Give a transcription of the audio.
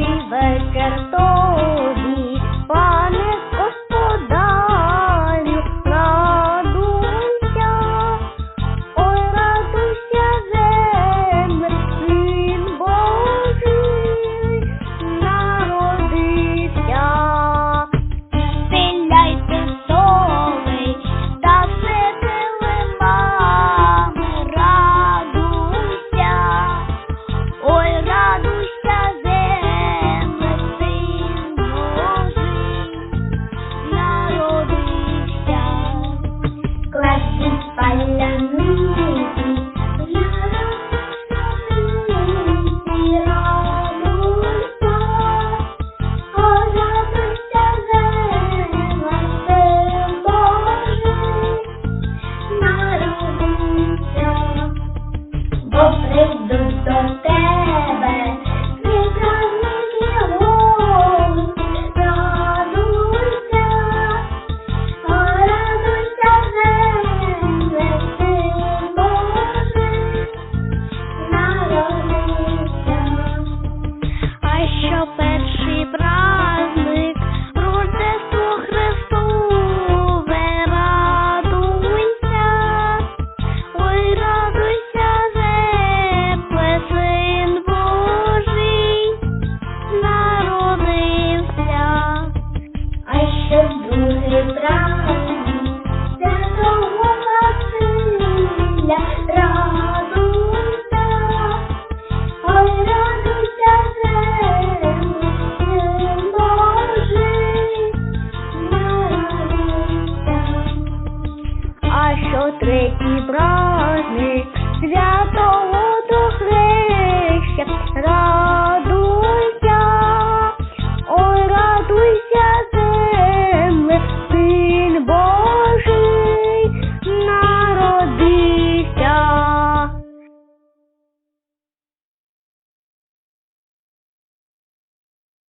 Silver Cartoon. що третій праздник святого до хреста.